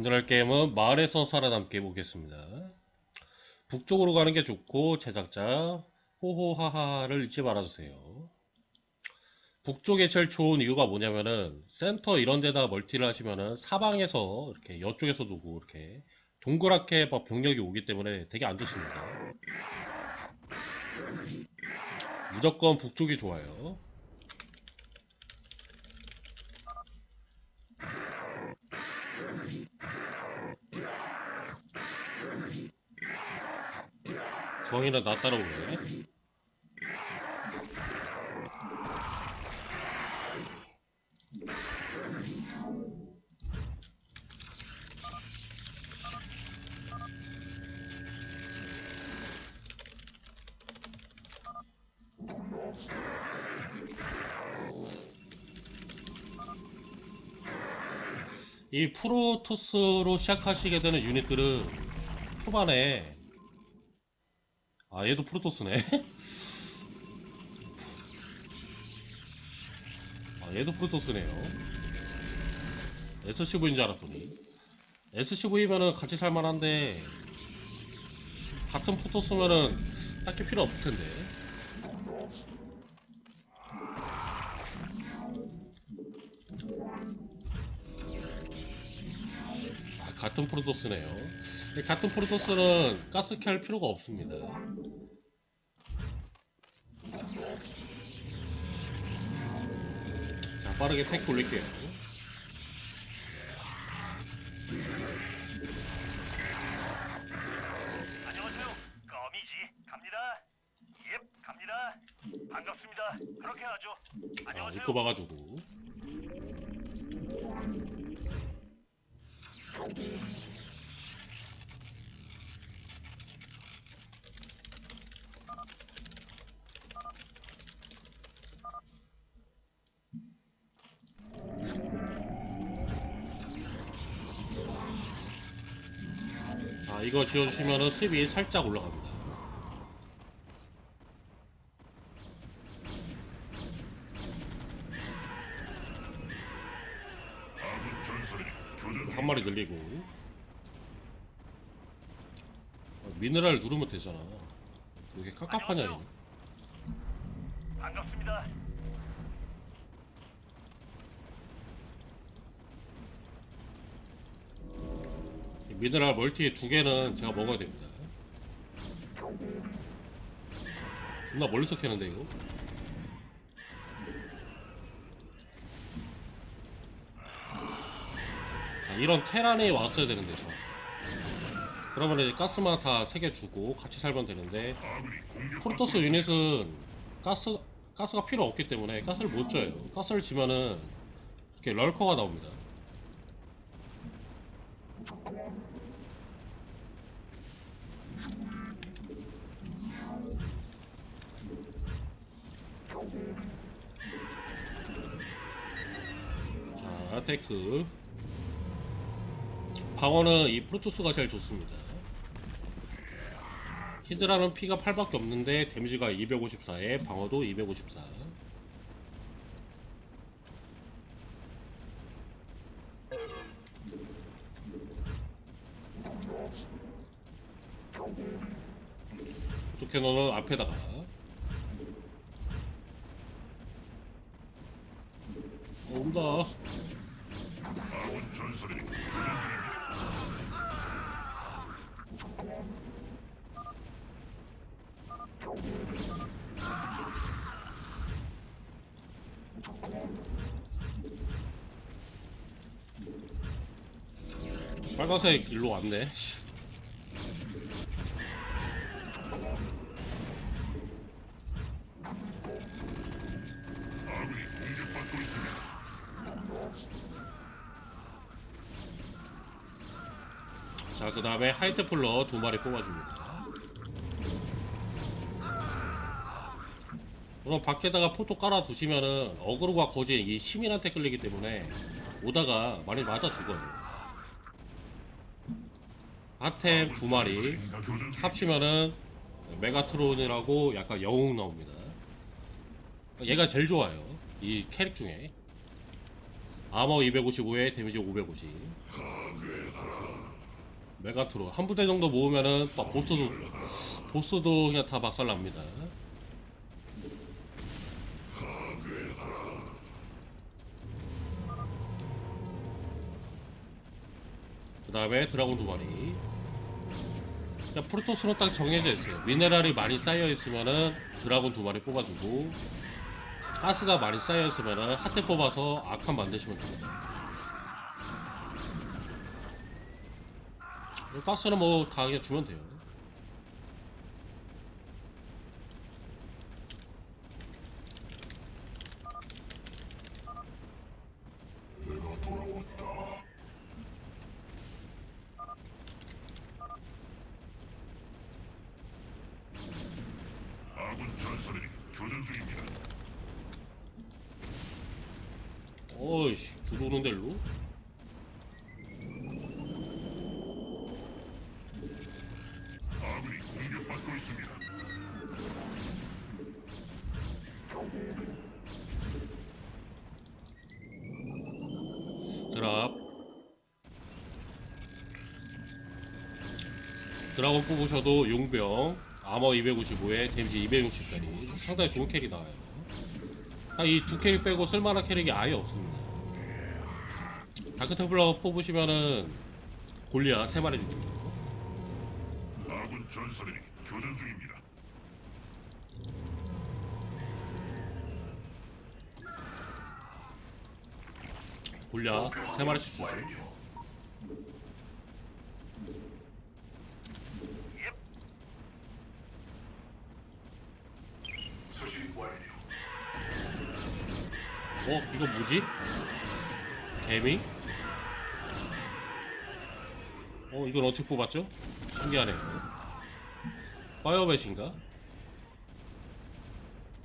오늘 할 게임은 마을에서 살아남기 해보겠습니다. 북쪽으로 가는 게 좋고 제작자 호호하하를 잊지 말아주세요. 북쪽에 제일 좋은 이유가 뭐냐면은 센터 이런 데다 멀티를 하시면은 사방에서 이렇게 이쪽에서 두고 이렇게 동그랗게 막 병력이 오기 때문에 되게 안 좋습니다. 무조건 북쪽이 좋아요. 성이는 나 따라오네. 이 프로토스로 시작하시게 되는 유닛들은 초반에 아 얘도 프로토스네. 아 얘도 프로토스네요. SCV인 줄 알았더니. SCV면은 같이 살만한데 같은 프로토스면은 딱히 필요 없을 텐데. 아, 같은 프로토스네요 근데 같은 프로토스는 가스 켤 필요가 없습니다 자 빠르게 탱크 올릴게요 안녕하세요. 껌이지. 갑니다. 예, 갑니다. 반갑습니다. 그렇게 하죠. 자 안녕하세요. 입고 봐가지고 이거 지어주시면은 수입이 살짝 올라갑니다. 한 마리 늘리고. 어, 미네랄 누르면 되잖아. 왜 이렇게 깝깝하냐 이거 미네랄 멀티 두 개는 제가 먹어야 됩니다. 존나 멀리서 캐는데 이거? 자, 이런 테란이 왔어야 되는데 저. 그러면 이제 가스만 다세개 주고 같이 살면 되는데 프로토스 유닛은 가스 가스가 필요 없기 때문에 가스를 못 줘요. 가스를 지면은 이렇게 럴커가 나옵니다 자, 아테크. 방어는 이 프로토스가 제일 좋습니다. 히드라는 피가 8밖에 없는데 데미지가 254에 방어도 254. 토캐논은 앞에다가 어, 온다. 빨간색 일로 왔네. 자, 그 다음에 하이테플러 두 마리 뽑아줍니다. 그럼 밖에다가 포토 깔아 두시면은 어그로가 거진 이 시민한테 끌리기 때문에 오다가 많이 맞아 죽어요. 아템 두 마리 합치면은 메가트론이라고 약간 영웅 나옵니다. 얘가 제일 좋아요. 이 캐릭 중에. 아머 255에 데미지 550. 메가트로 한 부대 정도 모으면은 막 보스도 보스도 그냥 다 박살납니다. 그 다음에 드라곤 두 마리. 그냥 프로토스는 딱 정해져 있어요. 미네랄이 많이 쌓여 있으면은 드라곤 두 마리 뽑아주고 가스가 많이 쌓여 있으면은 하트 뽑아서 아칸 만드시면 됩니다. 가스는 뭐 다 그냥 주면 돼요. 아군 전설이 교전 중입니다. 어이씨, 들어오는 데로? 드라곤 뽑으셔도 용병, 아머 255에 데미지 260짜리. 상당히 좋은 캐릭 나와요. 아, 이두 캐릭 빼고 쓸만한 캐릭이 아예 없습니다. 다크테블러 뽑으시면은 골리아 3마리 주세요. 아군 전설이 교전 중입니다. 골리아 3마리 주세요. 수신 완료. 어, 이거 뭐지? 개미? 어, 이걸 어떻게 뽑았죠? 신기하네. 파이어벳인가?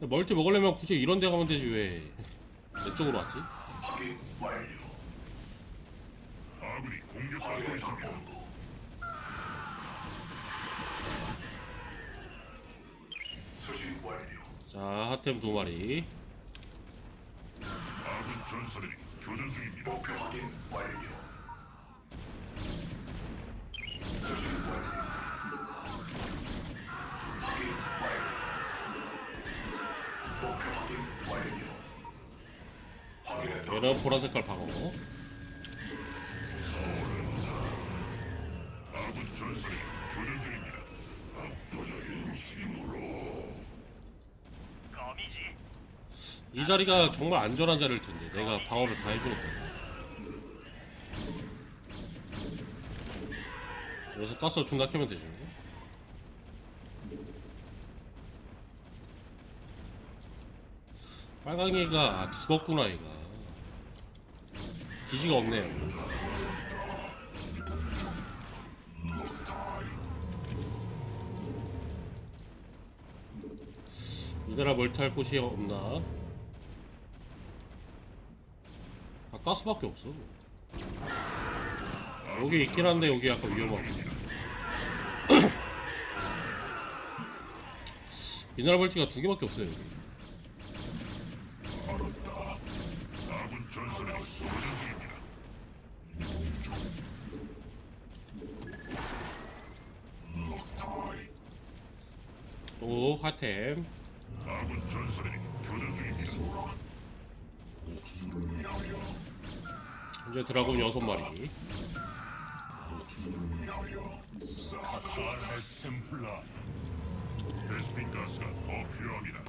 멀티 먹으려면 굳이 이런 데 가면 되지 왜 이쪽으로 왔지? 확인 완료. 아군이 공격받고 있습니다. 수신 완료. 자, 하템 두 마리. 아군 전설이 교전 중입니다. 목표 확인 완료. 수신 완료. 확인 완료. 목표 확인 완료. 확인했다. 얘는 보라 색깔 방어. 아군 전설이 교전 중입니다. 압도적인 힘으로. 껌이지. 이 자리가 정말 안전한 자리일 텐데 내가 방어를 다 해주거든. 여기서 가스 존나 켜면 되죠. 빨강이가 아, 죽었구나 얘가. 기지가 없네요. 이들아 멀티할 곳이 없나? 아 가스밖에 없어. 여기 있긴 한데 여기 약간 위험하고. 미네랄 벌티가 두 개밖에 없어요. 여기. 또 하템. 아군 전설이 교전 중입니다. 마리. 카 베스핀 가스가 더 필요합니다.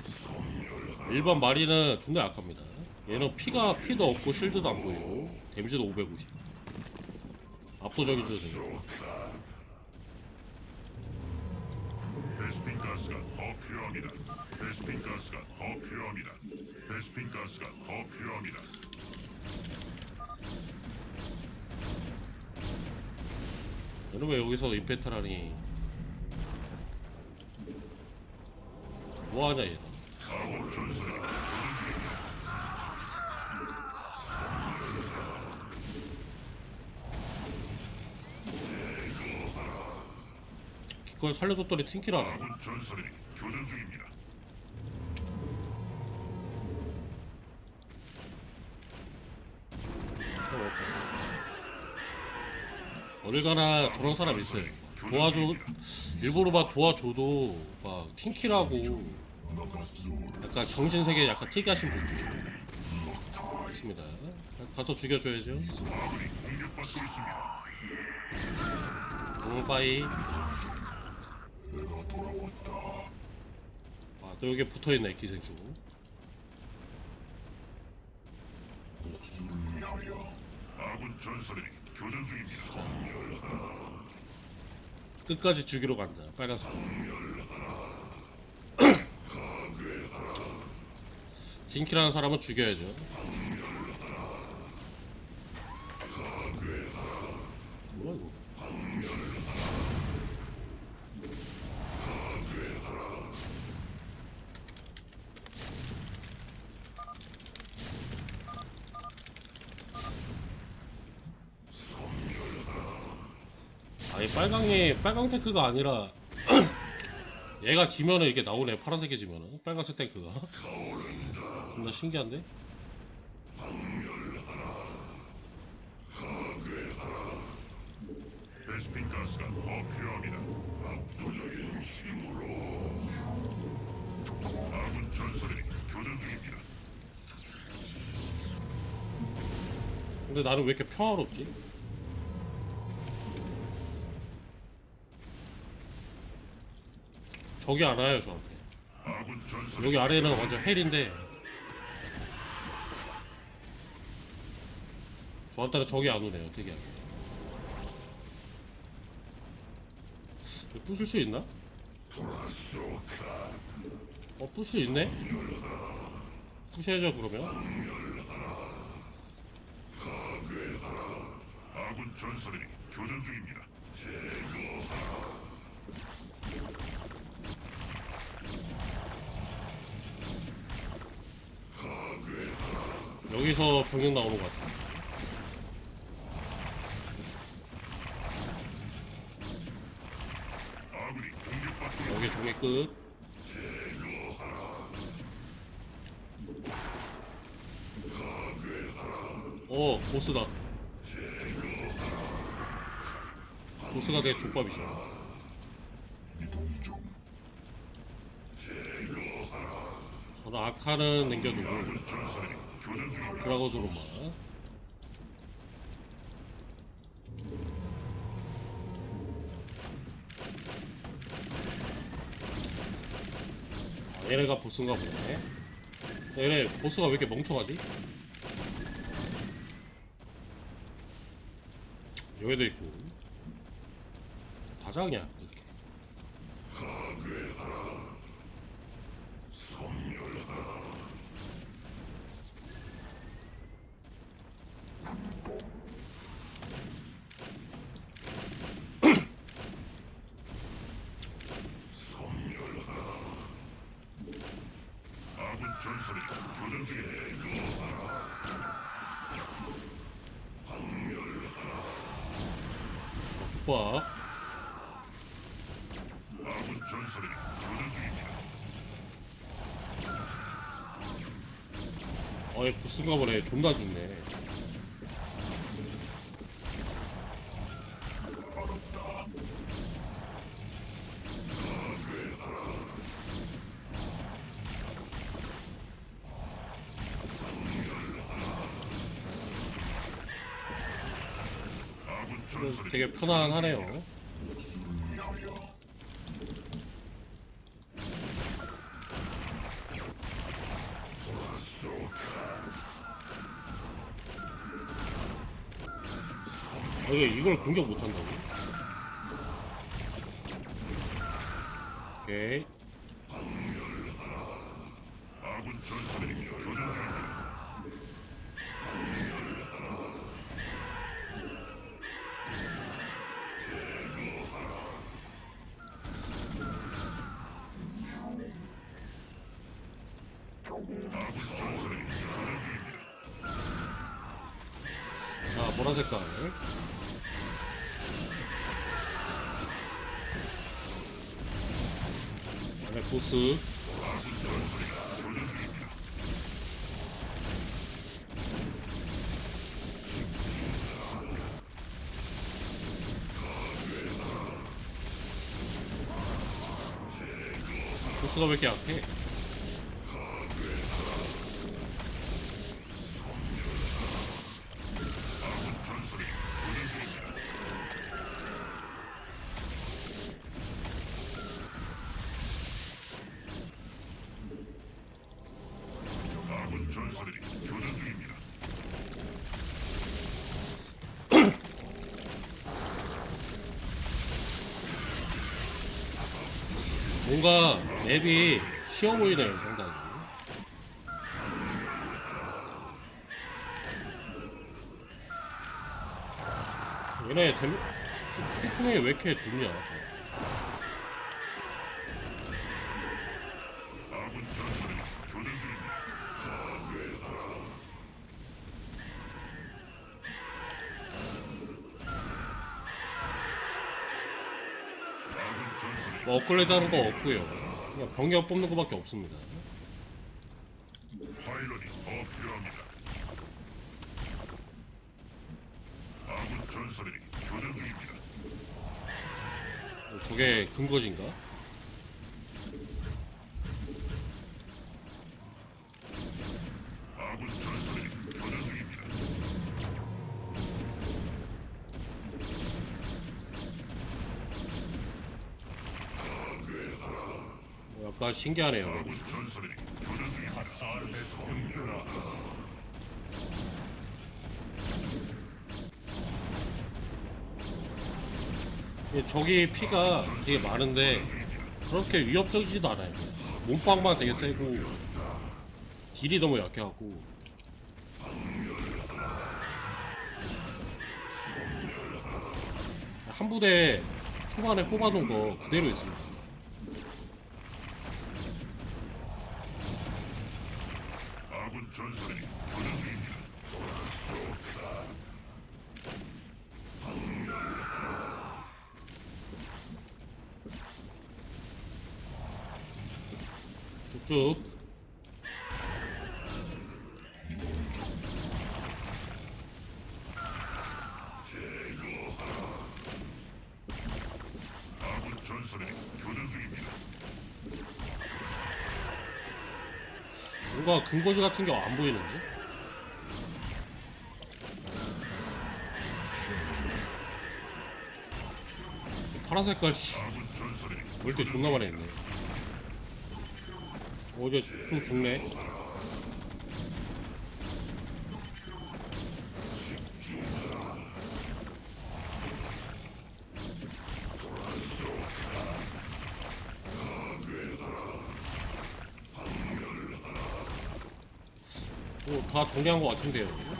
일반 마리는 존나 약합니다. 얘는 피가 피도 없고 실드도 안 보이고 데미지도 550. 압도적인 수준. 베스핀 가스가 더 필요합니다. 베스핀 가스가 더 필요합니다. 베스핀 가스가 더 필요합니다. 왜 여기서 임페트라니? 뭐하냐 얘. 그걸 살려줬더니. 아군 전설이 교전 중입니다. 어딜 가나 그런 사람 있어요. 도와줘, 일부러 막 도와줘도 막 팅키라고 약간 정신 세계 약간 특이하신 분들 있습니다. 가서 죽여줘야죠. 응, 아, 또 여기 붙어있네, 기생충. 아군 전사들이 교전 중입니다. 끝까지 죽이러 간다, 빨간색. 팅키라는 사람은 죽여야죠. 뭐야, 이거. 아니 빨강 탱크가 아니라 얘가 지면은 이렇게 나오네 파란색이 지면은. 빨간색 탱크가 존나 신기한데. 근데 나는 왜 이렇게 평화롭지 적이 안 와요 저한테. 여기 아래는 완전 헬인데. 저한테는 적이 안 오네요. 이거 부술 수 있나? 어 부술 수 있네? 부셔야죠 그러면. 아군 전사들이 교전 중입니다. 여기서 병력 나오는 것 같아. 여기 종이 끝 어, 보스다. 보스가 되게 족밥이죠. 저는 아카는 남겨두고, 중입니다. 드라고드로만. 아, 얘네가 보스인가 보네. 얘네 보스가 왜 이렇게 멍청하지? 여기도 있고. 다장이야, 이렇게. 아군 전사들이 교전 중입니다. 족밥. 아군 전사들이 교전. 어, 얘 보스인가 보네. 존나 죽네. 편안하네요. 아, 이게 이걸 공격 못한다고? 오케이. 아군 전사들이 교전 중입니다. 수도 왜 이렇게 약해? 맵이 쉬워 보이네요, 상당히. 얘네 댐, 폭풍이 왜 이렇게 전설이 뭐 업글레이드 하는 거 없고요. 그냥 병력 뽑는 거밖에 없습니다. 파일럿이 더 필요합니다. 아군 전설이 교전 중입니다. 저게 근거지인가? 아군 전설이 교전 중입니다. 뭐 약간 신기하네요. 아군 전설이 교전 중입니다. 예, 저기 피가 되게 많은데 그렇게 위협적이지도 않아요. 몸빵만 되게 세고 딜이 너무 약해갖고 한 부대 초반에 뽑아놓은 거 그대로 있습니다. 아군 전설이 교전 중입니다. 중입니다. 뭔가 근거지 같은 게 안 보이는데? 파란 색깔 씨 아군 때 존나 많이 했네. 어제 좀 죽네. 오, 다 정리한 것 같은데요.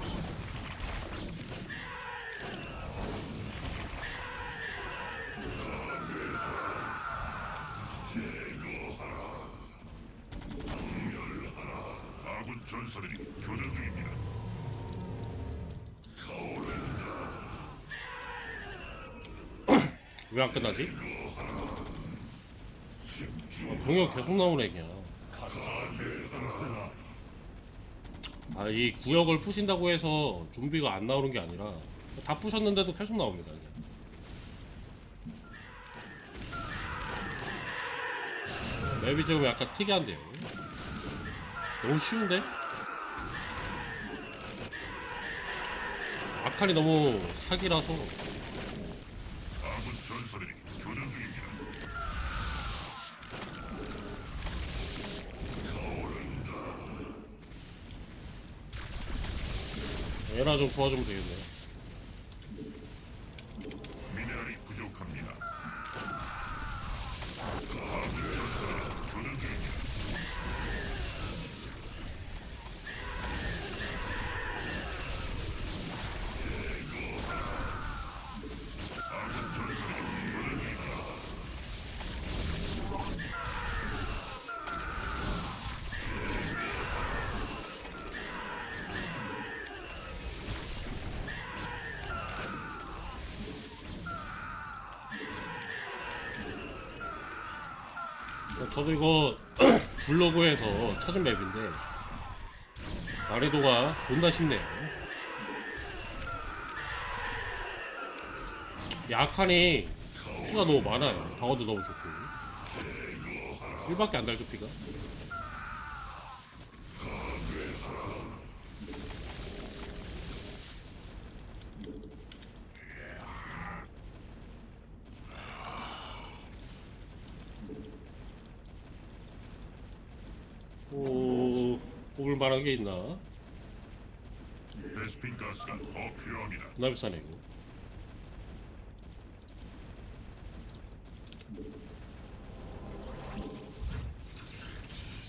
안 끝나지? 아, 동력 계속 나오네 그냥. 아이 구역을 부신다고 해서 좀비가 안 나오는 게 아니라 다 부셨는데도 계속 나옵니다 그냥. 맵이 좀 약간 특이한데요. 너무 쉬운데? 아칸이 너무 사기라서 아군 전설이 교전 중입니다. 얘나 좀 도와주면 되겠네. 저도 이거 블로그에서 찾은 맵인데 난이도가 존나 쉽네요. 약하니 피가 너무 많아요. 방어도 너무 좋고. 1밖에 안 달죠 피가 오 뽑을 만한 게 있나? 베스핀 가스가 더 필요합니다. 존나 비싸네 이거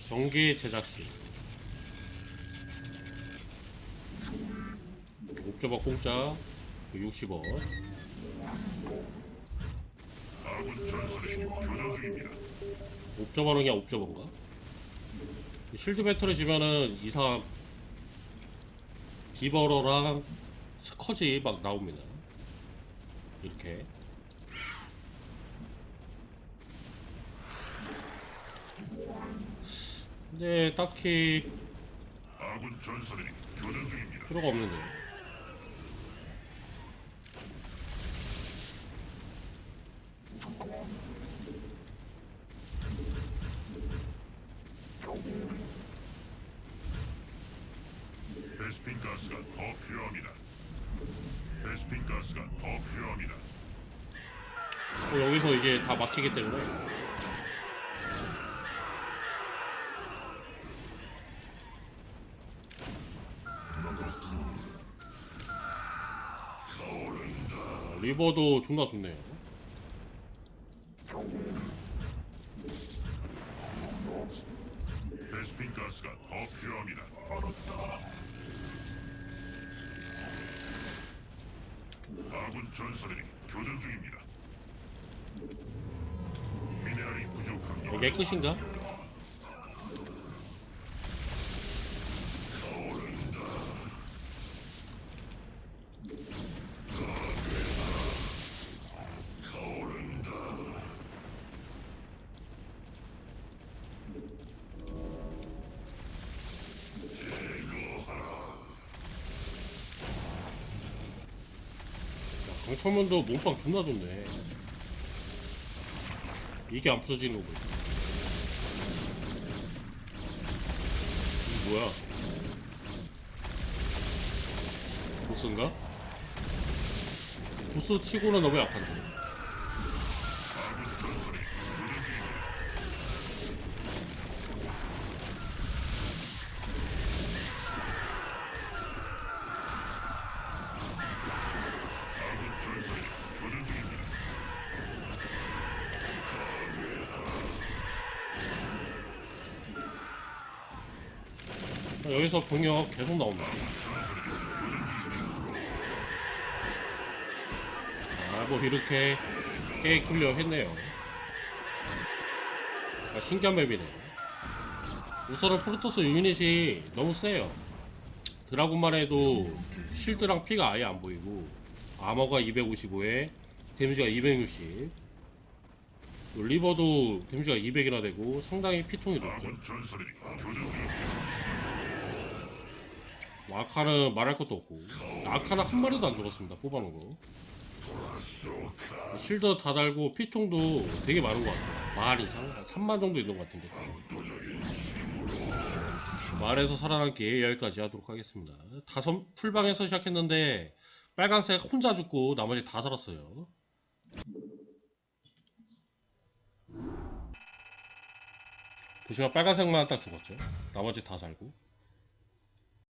전기 제작실 옵저버 공짜 60원 아군 전선이 교전 중입니다. 옵저버는 그냥 옵저버인가? 실드 배터리 지면은 이상 디버러랑 스커지 막 나옵니다. 이렇게. 근데 딱히 아군 전선이 교전 중입니다. 필요가 없는데 여기서 이제 다 막히기 때문에 어, 리버도 존나 좋네요. 아군 전선이 교전 중입니다. 이게 끝인가? 야, 강철문도 몸빵 존나 좋네. 이게 안 부서지는 거고. 이거 뭐야? 보스인가? 보스 치고는 너무 약한데. 여기서 병력 계속 나온다. 아, 뭐 이렇게 꽤 클리어 했네요. 아, 신기한 맵이네. 우선은 프로토스 유닛이 너무 세요. 드라군만 해도 실드랑 피가 아예 안 보이고, 아머가 255에 데미지가 260. 리버도 데미지가 200이나 되고, 상당히 피통이 높죠. 중입니다. 아카는 말할 것도 없고. 아카는 한 마리도 안 죽었습니다 뽑아놓은 거. 실드 다 달고 피통도 되게 많은 것 같아요. 말 이상? 한 3만 정도 있는 것 같은데. 말에서 살아남기 여기까지 하도록 하겠습니다. 다섯 풀방에서 시작했는데 빨간색 혼자 죽고 나머지 다 살았어요. 보시면 빨간색만 딱 죽었죠. 나머지 다 살고